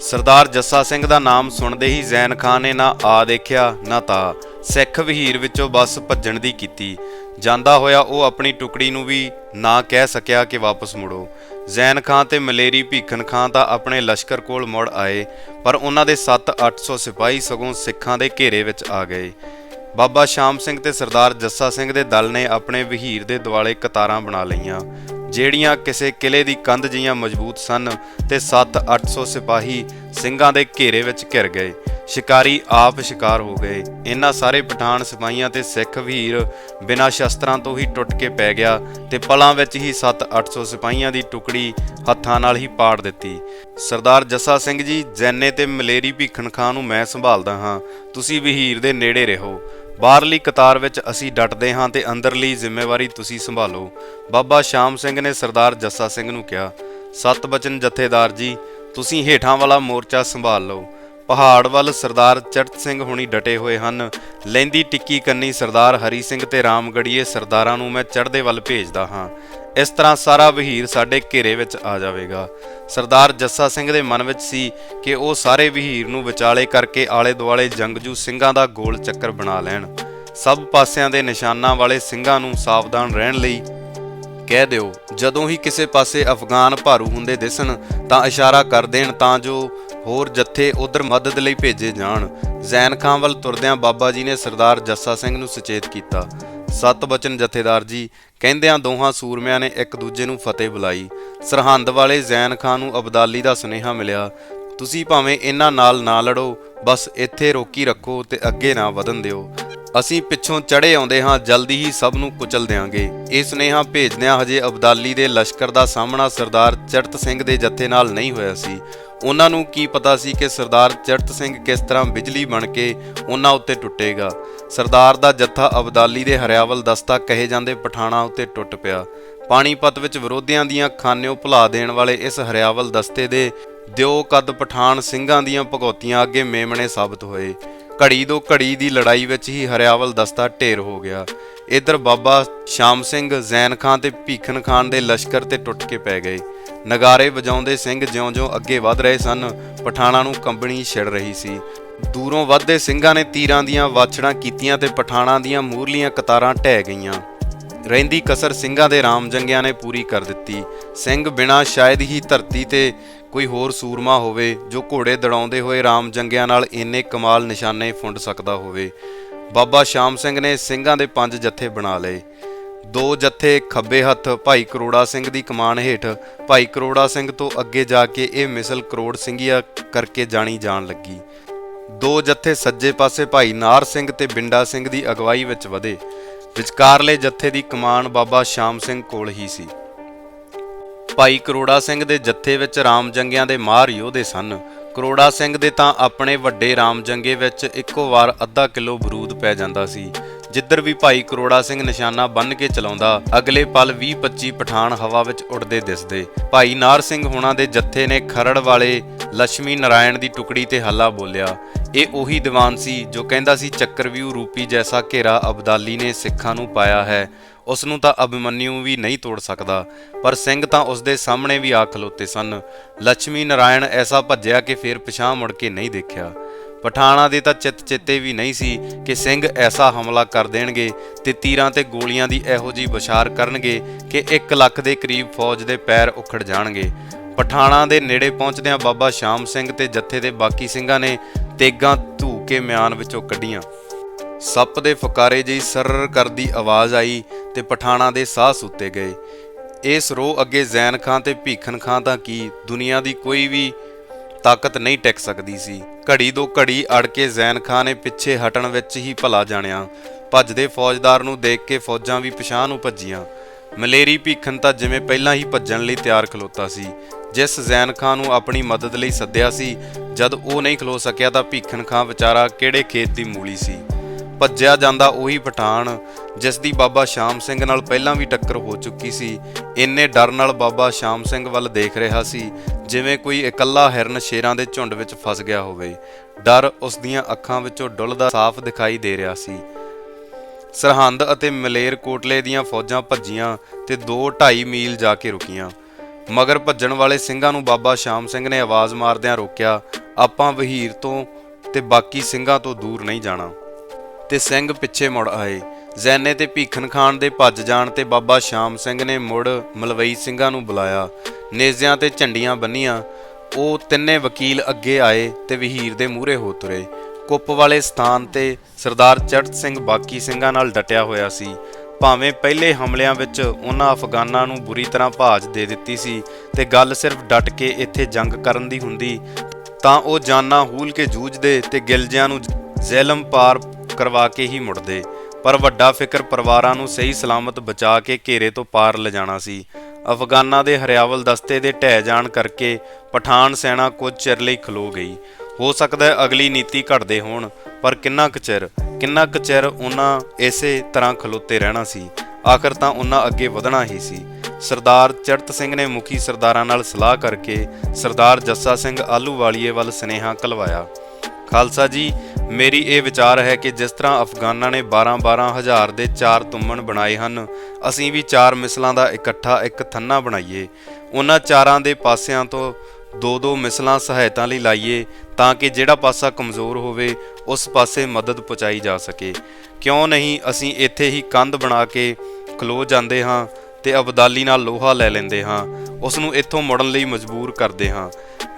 ਸਰਦਾਰ ਜੱਸਾ ਸਿੰਘ ਦਾ ਨਾਮ ਸੁਣਦੇ ਹੀ ਜ਼ੈਨ ਖਾਨ ਨੇ ਨਾ ਆ ਦੇਖਿਆ, ਨਾ ਤਾ ਸਿੱਖ ਵਹੀਰ ਵਿੱਚੋਂ ਬਸ ਭੱਜਣ ਦੀ ਕੀਤੀ। ਜਾਂਦਾ ਹੋਇਆ ਉਹ ਆਪਣੀ ਟੁਕੜੀ ਨੂੰ ਵੀ ਨਾ ਕਹਿ ਸਕਿਆ ਕਿ ਵਾਪਸ ਮੁੜੋ। ਜ਼ੈਨ ਖਾਨ ਤੇ ਮਲੇਰੀ ਭੀਖਨ ਖਾਨ ਤਾਂ ਆਪਣੇ ਲਸ਼ਕਰ ਕੋਲ ਮੁੜ ਆਏ, ਪਰ ਉਹਨਾਂ ਦੇ 7-800 ਸਿਪਾਹੀ ਸਗੋਂ ਸਿੱਖਾਂ ਦੇ ਘੇਰੇ ਵਿੱਚ ਆ ਗਏ। ਬਾਬਾ ਸ਼ਾਮ ਸਿੰਘ ਤੇ ਸਰਦਾਰ ਜੱਸਾ ਸਿੰਘ ਦੇ ਦਲ ਨੇ ਆਪਣੇ ਵਹੀਰ ਦੇ ਦੁਆਲੇ ਕਤਾਰਾਂ ਬਣਾ ਲਈਆਂ, ਜਿਹੜੀਆਂ ਕਿਸੇ ਕਿਲੇ ਦੀ ਕੰਧ ਜਿਹੀਆਂ ਮਜ਼ਬੂਤ ਸਨ ਤੇ 7-800 ਸਿਪਾਹੀ ਸਿੰਘਾਂ ਦੇ ਘੇਰੇ ਵਿੱਚ ਘਿਰ ਗਏ। ਸ਼ਿਕਾਰੀ ਆਪ ਸ਼ਿਕਾਰ ਹੋ ਗਏ। ਇਹਨਾਂ ਸਾਰੇ ਪਠਾਨ ਸਿਪਾਹੀਆਂ ਤੇ ਸਿੱਖ ਵੀਰ ਬਿਨਾਂ ਸ਼ਸਤਰਾਂ ਤੋਂ ਹੀ ਟੁੱਟ ਕੇ ਪੈ ਗਿਆ ਤੇ ਪਲਾਂ ਵਿੱਚ ਹੀ 7-800 ਸਿਪਾਹੀਆਂ ਦੀ ਟੁਕੜੀ ਹੱਥਾਂ ਨਾਲ ਹੀ ਪਾੜ ਦਿੱਤੀ। ਸਰਦਾਰ ਜੱਸਾ ਸਿੰਘ ਜੀ, ਜੈਨੇ ਤੇ ਮਲੇਰੀ ਭੀਖਣ ਖਾਂ ਨੂੰ ਮੈਂ ਸੰਭਾਲਦਾ ਹਾਂ। ਤੁਸੀਂ ਵਹੀਰ ਦੇ ਨੇੜੇ ਰਹੋ। ਬਾਹਰਲੀ ਕਤਾਰ ਵਿੱਚ ਅਸੀਂ ਡਟਦੇ ਹਾਂ ਤੇ ਅੰਦਰਲੀ ਜ਼ਿੰਮੇਵਾਰੀ ਤੁਸੀਂ ਸੰਭਾਲੋ। ਬਾਬਾ ਸ਼ਾਮ ਸਿੰਘ ਨੇ ਸਰਦਾਰ ਜੱਸਾ ਸਿੰਘ ਨੂੰ ਕਿਹਾ, ਸਤ ਬਚਨ ਜਥੇਦਾਰ ਜੀ, ਤੁਸੀਂ ਹੇਠਾਂ ਵਾਲਾ ਮੋਰਚਾ ਸੰਭਾਲ ਲਓ। ਪਹਾੜ ਵੱਲ ਸਰਦਾਰ ਚੜਤ ਸਿੰਘ ਹੁਣੀ ਡਟੇ ਹੋਏ ਹਨ। ਲੈਂਦੀ ਟਿੱਕੀ ਕੰਨੀ ਸਰਦਾਰ ਹਰੀ ਸਿੰਘ ਤੇ ਰਾਮਗੜੀਏ ਸਰਦਾਰਾਂ ਨੂੰ ਮੈਂ ਚੜ੍ਹਦੇ ਵੱਲ ਭੇਜਦਾ ਹਾਂ। ਇਸ ਤਰ੍ਹਾਂ ਸਾਰਾ ਵਹੀਰ ਸਾਡੇ ਘੇਰੇ ਵਿੱਚ ਆ ਜਾਵੇਗਾ। ਸਰਦਾਰ ਜੱਸਾ ਸਿੰਘ ਦੇ ਮਨ ਵਿੱਚ ਸੀ ਕਿ ਉਹ ਸਾਰੇ ਵਹੀਰ ਨੂੰ ਵਿਚਾਲੇ ਕਰਕੇ ਆਲੇ ਦੁਆਲੇ ਜੰਗਜੂ ਸਿੰਘਾਂ ਦਾ ਗੋਲ ਚੱਕਰ ਬਣਾ ਲੈਣ। ਸਭ ਪਾਸਿਆਂ ਦੇ ਨਿਸ਼ਾਨਾਂ ਵਾਲੇ ਸਿੰਘਾਂ ਨੂੰ ਸਾਵਧਾਨ ਰਹਿਣ ਲਈ ਕਹਿ ਦਿਓ। ਜਦੋਂ ਹੀ ਕਿਸੇ ਪਾਸੇ ਅਫਗਾਨ ਭਾਰੂ ਹੁੰਦੇ ਦਿਸਣ ਤਾਂ ਇਸ਼ਾਰਾ ਕਰ ਦੇਣ ਤਾਂ ਜੋ ਹੋਰ ਜੱਥੇ ਉਧਰ ਮਦਦ ਲਈ ਭੇਜੇ ਜਾਣ। ਜ਼ੈਨ ਖਾਂ ਵੱਲ ਤੁਰਦਿਆਂ ਬਾਬਾ ਜੀ ਨੇ ਸਰਦਾਰ ਜੱਸਾ ਸਿੰਘ ਨੂੰ ਸੁਚੇਤ ਕੀਤਾ। ਸਤ ਬਚਨ ਜਥੇਦਾਰ ਜੀ, ਕਹਿੰਦਿਆਂ ਦੋਹਾਂ ਸੂਰਮਿਆਂ ਨੇ ਇੱਕ ਦੂਜੇ ਨੂੰ ਫਤਿਹ ਬੁਲਾਈ। ਸਰਹੰਦ ਵਾਲੇ ਜ਼ੈਨ ਖਾਨ ਨੂੰ ਅਬਦਾਲੀ ਦਾ ਸੁਨੇਹਾ ਮਿਲਿਆ। ਤੁਸੀਂ ਭਾਵੇਂ ਇਹਨਾਂ ਨਾਲ ਨਾ ਲੜੋ, ਬਸ ਇੱਥੇ ਰੋਕੀ ਰੱਖੋ ਤੇ ਅੱਗੇ ਨਾ ਵਧਣ ਦਿਓ। ਅਸੀਂ ਪਿੱਛੋਂ ਚੜੇ ਆਉਂਦੇ ਹਾਂ, ਜਲਦੀ ਹੀ ਸਭ ਨੂੰ ਕੁਚਲ ਦੇਾਂਗੇ ਇਹ ਸੁਨੇਹਾ ਭੇਜਦਿਆਂ ਹਜੇ ਅਬਦਾਲੀ ਦੇ ਲਸ਼ਕਰ ਦਾ ਸਾਹਮਣਾ ਸਰਦਾਰ ਚੜਤ ਸਿੰਘ ਦੇ ਜੱਥੇ ਨਾਲ ਨਹੀਂ ਹੋਇਆ ਸੀ। ਉਹਨਾਂ ਨੂੰ ਕੀ ਪਤਾ ਸੀ ਕਿ ਸਰਦਾਰ ਚੜਤ ਸਿੰਘ ਕਿਸ ਤਰ੍ਹਾਂ ਬਿਜਲੀ ਬਣ ਕੇ ਉਹਨਾਂ ਉੱਤੇ ਟੁੱਟੇਗਾ? ਸਰਦਾਰ ਦਾ ਜੱਥਾ ਅਬਦਾਲੀ ਦੇ ਹਰਿਆਵਲ ਦਸਤਾ ਕਹੇ ਜਾਂਦੇ ਪਠਾਣਾ ਉੱਤੇ ਟੁੱਟ ਪਿਆ। ਪਾਣੀਪਤ ਵਿੱਚ ਵਿਰੋਧੀਆਂ ਦੀਆਂ ਖਾਨਿਓ ਭੁਲਾ ਦੇਣ ਵਾਲੇ ਇਸ ਹਰਿਆਵਲ ਦਸਤੇ ਦੇ ਦਿਓ ਕਦ ਪਠਾਨ ਸਿੰਘਾਂ ਦੀਆਂ ਭਗੌਤੀਆਂ ਅੱਗੇ ਮੇਮਣੇ ਸਾਬਤ ਹੋਏ। ਘੜੀ ਦੋ ਘੜੀ ਦੀ ਲੜਾਈ ਵਿੱਚ ਹੀ ਹਰਿਆਵਲ ਦਸਤਾ ਢੇਰ ਹੋ ਗਿਆ। ਇਧਰ ਬਾਬਾ ਸ਼ਾਮ ਸਿੰਘ ਜ਼ੈਨ ਖਾਨ ਤੇ ਭੀਖਨ ਖਾਨ ਦੇ ਲਸ਼ਕਰ ਤੇ ਟੁੱਟ ਕੇ ਪੈ ਗਏ। ਨਗਾਰੇ ਵਜਾਉਂਦੇ ਸਿੰਘ ਜਿਉਂ-ਜਿਉਂ ਅੱਗੇ ਵਧ ਰਹੇ ਸਨ, ਪਠਾਣਾ ਨੂੰ ਕੰਬਣੀ ਛਿੜ ਰਹੀ ਸੀ। ਦੂਰੋਂ ਵੱਧਦੇ ਸਿੰਘਾਂ ਨੇ ਤੀਰਾਂ ਦੀਆਂ ਵਾਛੜਾਂ ਕੀਤੀਆਂ ਤੇ ਪਠਾਣਾ ਦੀਆਂ ਮੂਰਲੀਆਂ ਕਤਾਰਾਂ ਢਹਿ ਗਈਆਂ। ਰਹਿੰਦੀ ਕਸਰ ਸਿੰਘਾਂ ਦੇ ਰਾਮ ਜੰਗਿਆਂ ਨੇ ਪੂਰੀ ਕਰ ਦਿੱਤੀ। ਸਿੰਘ ਬਿਨਾਂ ਸ਼ਾਇਦ ਹੀ ਧਰਤੀ ਤੇ ਕੋਈ ਹੋਰ ਸੂਰਮਾ ਹੋਵੇ, ਜੋ ਘੋੜੇ ਦੜਾਉਂਦੇ ਹੋਏ ਰਾਮ ਜੰਗਿਆਂ ਨਾਲ ਇੰਨੇ ਕਮਾਲ ਨਿਸ਼ਾਨੇ ਫੁੰਡ ਸਕਦਾ ਹੋਵੇ। ਬਾਬਾ ਸ਼ਾਮ ਸਿੰਘ ਨੇ ਸਿੰਘਾਂ ਦੇ ਪੰਜ ਜੱਥੇ ਬਣਾ ਲਏ। ਦੋ ਜੱਥੇ ਖੱਬੇ ਹੱਥ ਭਾਈ ਕਰੋੜਾ ਸਿੰਘ ਦੀ ਕਮਾਨ ਹੇਠ ਭਾਈ ਕਰੋੜਾ ਸਿੰਘ ਤੋਂ ਅੱਗੇ ਜਾ ਕੇ ਇਹ ਮਿਸਲ ਕਰੋੜ ਸਿੰਘੀਆ ਕਰਕੇ ਜਾਣੀ ਜਾਣ ਲੱਗੀ। ਦੋ ਜੱਥੇ ਸੱਜੇ ਪਾਸੇ ਭਾਈ ਨਾਰ ਸਿੰਘ ਤੇ ਬਿੰਡਾ ਸਿੰਘ ਦੀ ਅਗਵਾਈ ਵਿੱਚ ਵਧੇ। ਵਿਚਕਾਰਲੇ ਜੱਥੇ ਦੀ ਕਮਾਨ ਬਾਬਾ ਸ਼ਾਮ ਸਿੰਘ ਕੋਲ ਹੀ ਸੀ। ਭਾਈ ਕਰੋੜਾ ਸਿੰਘ ਦੇ ਜੱਥੇ ਵਿੱਚ ਰਾਮ ਜੰਗਿਆਂ ਦੇ ਮਾਰ ਯੋਧੇ ਸਨ। ਕਰੋੜਾ ਸਿੰਘ ਦੇ ਤਾਂ ਆਪਣੇ ਵੱਡੇ ਰਾਮ ਜੰਗੇ ਵਿੱਚ ਇੱਕੋ ਵਾਰ ਅੱਧਾ ਕਿਲੋ ਬਰੂਦ ਪੈ ਜਾਂਦਾ ਸੀ। ਜਿੱਧਰ ਵੀ ਭਾਈ ਕਰੋੜਾ ਸਿੰਘ ਨਿਸ਼ਾਨਾ ਬੰਨ ਕੇ ਚਲਾਉਂਦਾ, ਅਗਲੇ ਪਲ 20-25 ਪਠਾਨ ਹਵਾ ਵਿੱਚ ਉੱਡਦੇ ਦਿਸਦੇ। ਭਾਈ ਨਾਰ ਸਿੰਘ ਹੋਣਾ ਦੇ ਜੱਥੇ ਨੇ ਖਰੜ ਵਾਲੇ ਲక్ష్ਮੀ ਨਾਰਾਇਣ ਦੀ ਟੁਕੜੀ ਤੇ ਹੱਲਾ ਬੋਲਿਆ। ਇਹ ਉਹੀ ਦੀਵਾਨ ਸੀ ਜੋ ਕਹਿੰਦਾ ਸੀ ਚੱਕਰਵਿਊ ਰੂਪੀ ਜੈਸਾ ਘੇਰਾ ਅਬਦਾਲੀ ਨੇ ਸਿੱਖਾਂ ਨੂੰ ਪਾਇਆ ਹੈ। ਉਸ ਨੂੰ ਤਾਂ ਅਭਿਮਨਿਊ ਵੀ ਨਹੀਂ ਤੋੜ ਸਕਦਾ, ਪਰ ਸਿੰਘ ਤਾਂ ਉਸ ਦੇ ਸਾਹਮਣੇ ਵੀ ਆ ਖਲੋਤੇ ਸਨ। ਲక్ష్ਮੀ ਨਾਰਾਇਣ ਐਸਾ ਭੱਜਿਆ ਕਿ ਫੇਰ ਪਿਛਾਂ ਮੁੜ ਕੇ ਨਹੀਂ ਦੇਖਿਆ। ਪਠਾਣਾ ਦੇ ਤਾਂ ਚਿੱਤ ਚਿੱਤੇ ਵੀ ਨਹੀਂ ਸੀ ਕਿ ਸਿੰਘ ਐਸਾ ਹਮਲਾ ਕਰ ਦੇਣਗੇ ਤੇ ਤੀਰਾਂ ਤੇ ਗੋਲੀਆਂ ਦੀ ਇਹੋ ਜੀ ਬਸ਼ਾਰ ਕਰਨਗੇ ਕਿ 1 ਲੱਖ ਦੇ ਕਰੀਬ ਫੌਜ ਦੇ ਪੈਰ ਉਖੜ ਜਾਣਗੇ। ਪਠਾਣਾ ਦੇ ਨੇੜੇ ਪਹੁੰਚਦਿਆਂ ਬਾਬਾ ਸ਼ਾਮ ਸਿੰਘ ਤੇ ਜੱਥੇ ਦੇ ਬਾਕੀ ਸਿੰਘਾਂ ਨੇ ਤੇਗਾਂ ਧੂ ਕੇ ਮਿਆਨ ਵਿੱਚੋਂ ਕੱਢੀਆਂ। ਸੱਪ ਦੇ ਫੁਕਾਰੇ ਜਿਹੀ ਸਰਰ ਕਰਦੀ ਆਵਾਜ਼ ਆਈ ਤੇ ਪਠਾਣਾ ਦੇ ਸਾਹ ਸੁੱਤੇ ਗਏ। ਇਸ ਰੋ ਅੱਗੇ ਜ਼ੈਨ ਖਾਂ ਤੇ ਭੀਖਨ ਖਾਂ ਤਾਂ ਕੀ ਦੁਨੀਆ ਦੀ ਕੋਈ ਵੀ ਤਾਕਤ ਨਹੀਂ ਟਿਕ ਸਕਦੀ ਸੀ। ਘੜੀ ਦੋ ਘੜੀ ਅੜ ਕੇ ਜ਼ੈਨ ਖਾਂ ਨੇ ਪਿੱਛੇ ਹਟਣ ਵਿੱਚ ਹੀ ਭਲਾ ਜਾਣਿਆ। ਭੱਜਦੇ ਫੌਜਦਾਰ ਨੂੰ ਦੇਖ ਕੇ ਫੌਜਾਂ ਵੀ ਪਿਛਾਂ ਨੂੰ ਭੱਜੀਆਂ। ਮਲੇਰੀ ਭੀਖਨ ਤਾਂ ਜਿਵੇਂ ਪਹਿਲਾਂ ਹੀ ਭੱਜਣ ਲਈ ਤਿਆਰ ਖਲੋਤਾ ਸੀ। ਜਿਸ ਜ਼ੈਨ ਖਾਨ ਨੂੰ ਆਪਣੀ ਮਦਦ ਲਈ ਸੱਦਿਆ ਸੀ, ਜਦ ਉਹ ਨਹੀਂ ਖਲੋ ਸਕਿਆ ਤਾਂ ਭੀਖਨ ਖਾਂ ਵਿਚਾਰਾ ਕਿਹੜੇ ਖੇਤ ਦੀ ਮੂਲੀ ਸੀ। ਭੱਜਿਆ ਜਾਂਦਾ ਉਹੀ ਪਠਾਨ, ਜਿਸ ਦੀ ਬਾਬਾ ਸ਼ਾਮ ਸਿੰਘ ਨਾਲ ਪਹਿਲਾਂ ਵੀ ਟੱਕਰ ਹੋ ਚੁੱਕੀ ਸੀ। ਇੰਨੇ ਡਰ ਨਾਲ ਬਾਬਾ ਸ਼ਾਮ ਸਿੰਘ ਵੱਲ ਦੇਖ ਰਿਹਾ ਸੀ, ਜਿਵੇਂ ਕੋਈ ਇਕੱਲਾ ਹਿਰਨ ਸ਼ੇਰਾਂ ਦੇ ਝੁੰਡ ਵਿੱਚ ਫਸ ਗਿਆ ਹੋਵੇ। ਡਰ ਉਸ ਦੀਆਂ ਅੱਖਾਂ ਵਿੱਚੋਂ ਡੁੱਲਦਾ ਸਾਫ਼ ਦਿਖਾਈ ਦੇ ਰਿਹਾ ਸੀ। ਸਰਹੰਦ ਅਤੇ ਮਲੇਰ ਕੋਟਲੇ ਦੀਆਂ ਫੌਜਾਂ ਭੱਜੀਆਂ ਤੇ 2.5 ਮੀਲ ਜਾ ਕੇ ਰੁਕੀਆਂ। ਮਗਰ ਭੱਜਣ ਵਾਲੇ ਸਿੰਘਾਂ ਨੂੰ ਬਾਬਾ ਸ਼ਾਮ ਸਿੰਘ ਨੇ ਆਵਾਜ਼ ਮਾਰਦਿਆਂ ਰੋਕਿਆ, ਆਪਾਂ ਵਹੀਰ ਤੋਂ ਤੇ ਬਾਕੀ ਸਿੰਘਾਂ ਤੋਂ ਦੂਰ ਨਹੀਂ ਜਾਣਾ। ਤੇ ਸਿੰਘ ਪਿੱਛੇ ਮੁੜ ਆਏ। ਜ਼ੈਨੇ ਤੇ ਭੀਖਨ ਖਾਨ ਦੇ ਭੱਜ ਜਾਣ ਤੇ ਬਾਬਾ ਸ਼ਾਮ ਸਿੰਘ ਨੇ ਮੁੜ ਮਲਵਈ ਸਿੰਘਾਂ ਨੂੰ ਬੁਲਾਇਆ। ਨੇਜ਼ਿਆਂ ਤੇ ਝੰਡੀਆਂ ਬੰਨੀਆਂ। ਉਹ ਤਿੰਨੇ ਵਕੀਲ ਅੱਗੇ ਆਏ ਤੇ ਵਹੀਰ ਦੇ ਮੂਹਰੇ ਹੋ ਤੁਰੇ। ਕੁੱਪ ਵਾਲੇ ਸਥਾਨ ਤੇ ਸਰਦਾਰ ਚੜਤ ਸਿੰਘ ਬਾਕੀ ਸਿੰਘਾਂ ਨਾਲ ਡਟਿਆ ਹੋਇਆ ਸੀ। ਭਾਵੇਂ ਪਹਿਲੇ ਹਮਲਿਆਂ ਵਿੱਚ ਉਹਨਾਂ ਅਫਗਾਨਾਂ ਨੂੰ ਬੁਰੀ ਤਰ੍ਹਾਂ ਭਾਜ ਦੇ ਦਿੱਤੀ ਸੀ ਤੇ ਗੱਲ ਸਿਰਫ ਡਟ ਕੇ ਇੱਥੇ ਜੰਗ ਕਰਨ ਦੀ ਹੁੰਦੀ, ਤਾਂ ਉਹ ਜਾਨਾਂ ਹੂਲ ਕੇ ਜੂਝਦੇ ਤੇ ਗਿਲਜਿਆਂ ਨੂੰ ਜ਼ੈਲਮ ਪਾਰ ਕਰਵਾ ਕੇ ਹੀ ਮੁੜਦੇ। ਪਰ ਵੱਡਾ ਫਿਕਰ ਪਰਿਵਾਰਾਂ ਨੂੰ ਸਹੀ ਸਲਾਮਤ ਬਚਾ ਕੇ ਘੇਰੇ ਤੋਂ ਪਾਰ ਲਿਜਾਣਾ ਸੀ। ਅਫਗਾਨਾਂ ਦੇ ਹਰਿਆਵਲ ਦਸਤੇ ਦੇ ਢਹਿ ਜਾਣ ਕਰਕੇ ਪਠਾਨ ਸੈਨਾ ਕੁਝ ਚਿਰ ਲਈ ਖਲੋ ਗਈ। ਹੋ ਸਕਦਾ ਹੈ ਅਗਲੀ ਨੀਤੀ ਘੜਦੇ ਹੋਣ, ਪਰ ਕਿੰਨਾ ਕੁ ਚਿਰ, ਕਿੰਨਾ ਕੁ ਚਿਰ ਉਹਨਾਂ ਇਸੇ ਤਰ੍ਹਾਂ ਖਲੋਤੇ ਰਹਿਣਾ ਸੀ? ਆਖਰ ਤਾਂ ਉਹਨਾਂ ਅੱਗੇ ਵਧਣਾ ਹੀ ਸੀ। ਸਰਦਾਰ ਚੜਤ ਸਿੰਘ ਨੇ ਮੁਖੀ ਸਰਦਾਰਾਂ ਨਾਲ ਸਲਾਹ ਕਰਕੇ ਸਰਦਾਰ ਜੱਸਾ ਸਿੰਘ ਆਲੂਵਾਲੀਏ ਵੱਲ ਸਨੇਹਾ ਕਲਵਾਇਆ। ਖਾਲਸਾ ਜੀ, ਮੇਰੀ ਇਹ ਵਿਚਾਰ ਹੈ ਕਿ ਜਿਸ ਤਰ੍ਹਾਂ ਅਫਗਾਨਾਂ ਨੇ 12-12 ਹਜ਼ਾਰ ਦੇ ਚਾਰ ਤੁੰਮਣ ਬਣਾਏ ਹਨ, ਅਸੀਂ ਵੀ ਚਾਰ ਮਿਸਲਾਂ ਦਾ ਇਕੱਠਾ ਇੱਕ ਥੰਨਾ ਬਣਾਈਏ। ਉਹਨਾਂ ਚਾਰਾਂ ਦੇ ਪਾਸਿਆਂ ਤੋਂ ਦੋ ਦੋ ਮਿਸਲਾਂ ਸਹਾਇਤਾ ਲਈ ਲਾਈਏ, ਤਾਂ ਕਿ ਜਿਹੜਾ ਪਾਸਾ ਕਮਜ਼ੋਰ ਹੋਵੇ, ਉਸ ਪਾਸੇ ਮਦਦ ਪਹੁੰਚਾਈ ਜਾ ਸਕੇ। ਕਿਉਂ ਨਹੀਂ ਅਸੀਂ ਇੱਥੇ ਹੀ ਕੰਧ ਬਣਾ ਕੇ ਖਲੋ ਜਾਂਦੇ ਹਾਂ ਤੇ ਅਬਦਾਲੀ ਨਾਲ ਲੋਹਾ ਲੈ ਲੈਂਦੇ ਹਾਂ ਉਸ ਨੂੰ ਇੱਥੋਂ ਮੁੜਨ ਲਈ ਮਜਬੂਰ ਕਰਦੇ ਹਾਂ।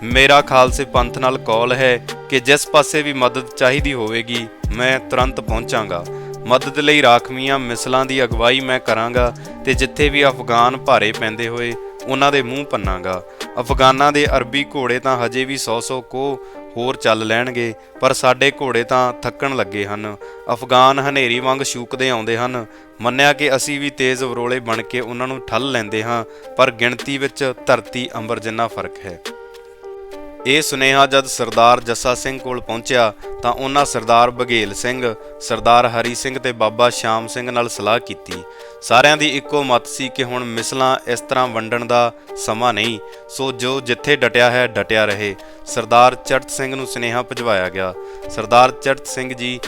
ਮੇਰਾ ਖਾਲਸੇ ਪੰਥ ਨਾਲ ਕੌਲ ਹੈ ਕਿ ਜਿਸ ਪਾਸੇ ਵੀ ਮਦਦ ਚਾਹੀਦੀ ਹੋਵੇਗੀ, ਮੈਂ ਤੁਰੰਤ ਪਹੁੰਚਾਂਗਾ। ਮਦਦ ਲਈ ਰਾਖਵੀਆਂ ਮਿਸਲਾਂ ਦੀ ਅਗਵਾਈ ਮੈਂ ਕਰਾਂਗਾ ਤੇ ਜਿੱਥੇ ਵੀ ਅਫਗਾਨ ਭਾਰੇ ਪੈਂਦੇ ਹੋਏ, ਉਹਨਾਂ ਦੇ ਮੂੰਹ ਪੰਨਾਂਗਾ। ਅਫਗਾਨਾਂ ਦੇ ਅਰਬੀ ਘੋੜੇ ਤਾਂ ਹਜੇ ਵੀ 100-100 ਕੋ ਹੋਰ ਚੱਲ ਲੈਣਗੇ, ਪਰ ਸਾਡੇ ਘੋੜੇ ਤਾਂ ਥੱਕਣ ਲੱਗੇ ਹਨ। ਅਫਗਾਨ ਹਨੇਰੀ ਵਾਂਗ ਸ਼ੂਕਦੇ ਆਉਂਦੇ ਹਨ। ਮੰਨਿਆ ਕਿ ਅਸੀਂ ਵੀ ਤੇਜ਼ ਵਰੋਲੇ ਬਣ ਕੇ ਉਹਨਾਂ ਨੂੰ ਠੱਲ ਲੈਂਦੇ ਹਾਂ, ਪਰ ਗਿਣਤੀ ਵਿੱਚ ਧਰਤੀ ਅੰਬਰ ਜਿੰਨਾ ਫ਼ਰਕ ਹੈ। ਇਹ ਸੁਨੇਹਾ ਜਦ ਸਰਦਾਰ ਜੱਸਾ ਸਿੰਘ ਕੋਲ ਪਹੁੰਚਿਆ ਤਾਂ ਉਹਨਾਂ ਸਰਦਾਰ ਬਘੇਲ ਸਿੰਘ, ਸਰਦਾਰ ਹਰੀ ਸਿੰਘ ਤੇ ਬਾਬਾ ਸ਼ਾਮ ਸਿੰਘ ਨਾਲ ਸਲਾਹ ਕੀਤੀ। ਸਾਰਿਆਂ ਦੀ ਇੱਕੋ ਮਤ ਸੀ ਕਿ ਹੁਣ ਮਿਸਲਾਂ ਇਸ ਤਰ੍ਹਾਂ ਵੰਡਣ ਦਾ ਸਮਾਂ ਨਹੀਂ, ਸੋ ਜੋ ਜਿੱਥੇ ਡਟਿਆ ਹੈ ਡਟਿਆ ਰਹੇ। ਸਰਦਾਰ ਚੜਤ ਸਿੰਘ ਨੂੰ ਸੁਨੇਹਾ ਭਜਵਾਇਆ ਗਿਆ। ਸਰਦਾਰ ਚੜਤ ਸਿੰਘ ਜੀ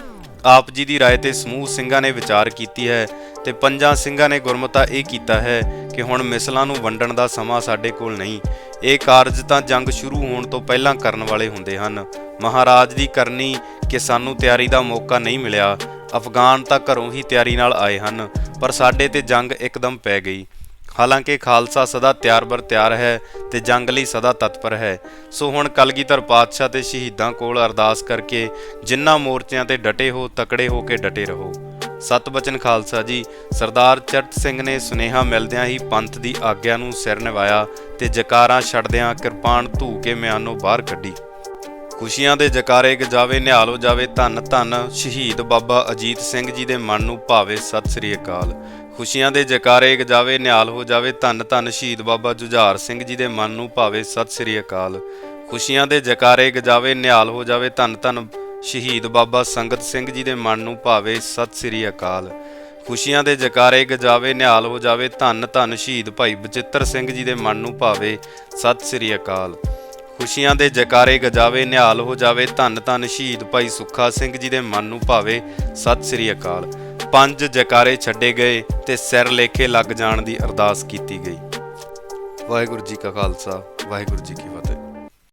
ਆਪ ਜੀ ਦੀ ਰਾਏ ਤੇ ਸਮੂਹ ਸਿੰਘਾਂ ਨੇ ਵਿਚਾਰ ਕੀਤੀ ਹੈ ਤੇ ਪੰਜਾਂ ਸਿੰਘਾਂ ਨੇ ਗੁਰਮਤਾ ਇਹ ਕੀਤਾ ਹੈ ਕਿ ਹੁਣ ਮਿਸਲਾਂ ਨੂੰ ਵੰਡਣ ਦਾ ਸਮਾਂ ਸਾਡੇ ਕੋਲ ਨਹੀਂ। ਇਹ ਕਾਰਜ ਤਾਂ ਜੰਗ ਸ਼ੁਰੂ ਹੋਣ ਤੋਂ ਪਹਿਲਾਂ ਕਰਨ ਵਾਲੇ ਹੁੰਦੇ ਹਨ। ਮਹਾਰਾਜ ਦੀ ਕਰਨੀ ਕਿ ਸਾਨੂੰ ਤਿਆਰੀ ਦਾ ਮੌਕਾ ਨਹੀਂ ਮਿਲਿਆ। ਅਫਗਾਨ ਤਾਂ ਘਰੋਂ ਹੀ ਤਿਆਰੀ ਨਾਲ ਆਏ ਹਨ, ਪਰ ਸਾਡੇ ਤੇ ਜੰਗ ਇੱਕਦਮ ਪੈ ਗਈ। ਹਾਲਾਂਕਿ ਖਾਲਸਾ ਸਦਾ ਤਿਆਰ ਬਰ ਤਿਆਰ ਹੈ ਤੇ ਜੰਗ ਲਈ ਸਦਾ ਤਤਪਰ ਹੈ। ਸੋ ਹੁਣ ਕਲਗੀਧਰ ਪਾਤਸ਼ਾਹ ਤੇ ਸ਼ਹੀਦਾਂ ਕੋਲ ਅਰਦਾਸ ਕਰਕੇ ਜਿਨ੍ਹਾਂ ਮੋਰਚਿਆਂ ਤੇ ਡਟੇ ਹੋ, ਤਕੜੇ ਹੋ ਕੇ ਡਟੇ ਰਹੋ। ਸਤ ਬਚਨ ਖਾਲਸਾ ਜੀ, ਸਰਦਾਰ ਚੜਤ ਸਿੰਘ ਨੇ ਸੁਨੇਹਾ ਮਿਲਦਿਆਂ ਹੀ ਪੰਥ ਦੀ ਆਗਿਆ ਨੂੰ ਸਿਰ ਨਿਵਾਇਆ ਤੇ ਜਕਾਰਾਂ ਛੱਡਦਿਆਂ ਕਿਰਪਾਨ ਧੂ ਕੇ ਮਿਆਨੋ ਬਾਹਰ ਕੱਢੀ। ਖੁਸ਼ੀਆਂ ਦੇ ਜਕਾਰੇ ਗਜਾਵੇ ਨਿਹਾਲ ਹੋ ਜਾਵੇ ਧੰਨ ਧੰਨ ਸ਼ਹੀਦ ਬਾਬਾ ਅਜੀਤ ਸਿੰਘ ਜੀ ਦੇ ਮਨ ਨੂੰ ਭਾਵੇ ਸਤਿ ਸ੍ਰੀ ਅਕਾਲ। ਖੁਸ਼ੀਆਂ ਦੇ ਜਕਾਰੇ ਗਜਾਵੇ ਨਿਹਾਲ ਹੋ ਜਾਵੇ। ਧੰਨ ਧੰਨ ਸ਼ਹੀਦ ਬਾਬਾ ਜੁਝਾਰ ਸਿੰਘ ਜੀ ਦੇ ਮਨ ਨੂੰ ਭਾਵੇ ਸਤਿ ਸ੍ਰੀ ਅਕਾਲ। ਖੁਸ਼ੀਆਂ ਦੇ ਜਕਾਰੇ ਗਜਾਵੇ ਨਿਹਾਲ ਹੋ ਜਾਵੇ। ਧੰਨ ਧੰਨ ਸ਼ਹੀਦ ਬਾਬਾ ਸੰਗਤ ਸਿੰਘ ਜੀ ਦੇ ਮਨ ਨੂੰ ਭਾਵੇ ਸਤਿ ਸ੍ਰੀ ਅਕਾਲ। ਖੁਸ਼ੀਆਂ ਦੇ ਜਕਾਰੇ ਗਜਾਵੇ ਨਿਹਾਲ ਹੋ ਜਾਵੇ। ਧੰਨ ਧੰਨ ਸ਼ਹੀਦ ਭਾਈ ਬਚਿੱਤਰ ਸਿੰਘ ਜੀ ਦੇ ਮਨ ਨੂੰ ਭਾਵੇ ਸਤਿ ਸ੍ਰੀ ਅਕਾਲ। ਖੁਸ਼ੀਆਂ ਦੇ ਜਕਾਰੇ ਗਜਾਵੇ ਨਿਹਾਲ ਹੋ ਜਾਵੇ। ਧੰਨ ਧੰਨ ਸ਼ਹੀਦ ਭਾਈ ਸੁੱਖਾ ਸਿੰਘ ਜੀ ਦੇ ਮਨ ਨੂੰ ਭਾਵੇ ਸਤਿ ਸ੍ਰੀ ਅਕਾਲ। ਪੰਜ ਜੈਕਾਰੇ ਛੱਡੇ ਗਏ ਤੇ ਸਿਰ ਲੇਖੇ ਲੱਗ ਜਾਣ ਦੀ ਅਰਦਾਸ ਕੀਤੀ ਗਈ। ਵਾਹਿਗੁਰੂ ਜੀ ਕਾ ਖਾਲਸਾ, ਵਾਹਿਗੁਰੂ ਜੀ ਕੀ ਫਤਿਹ।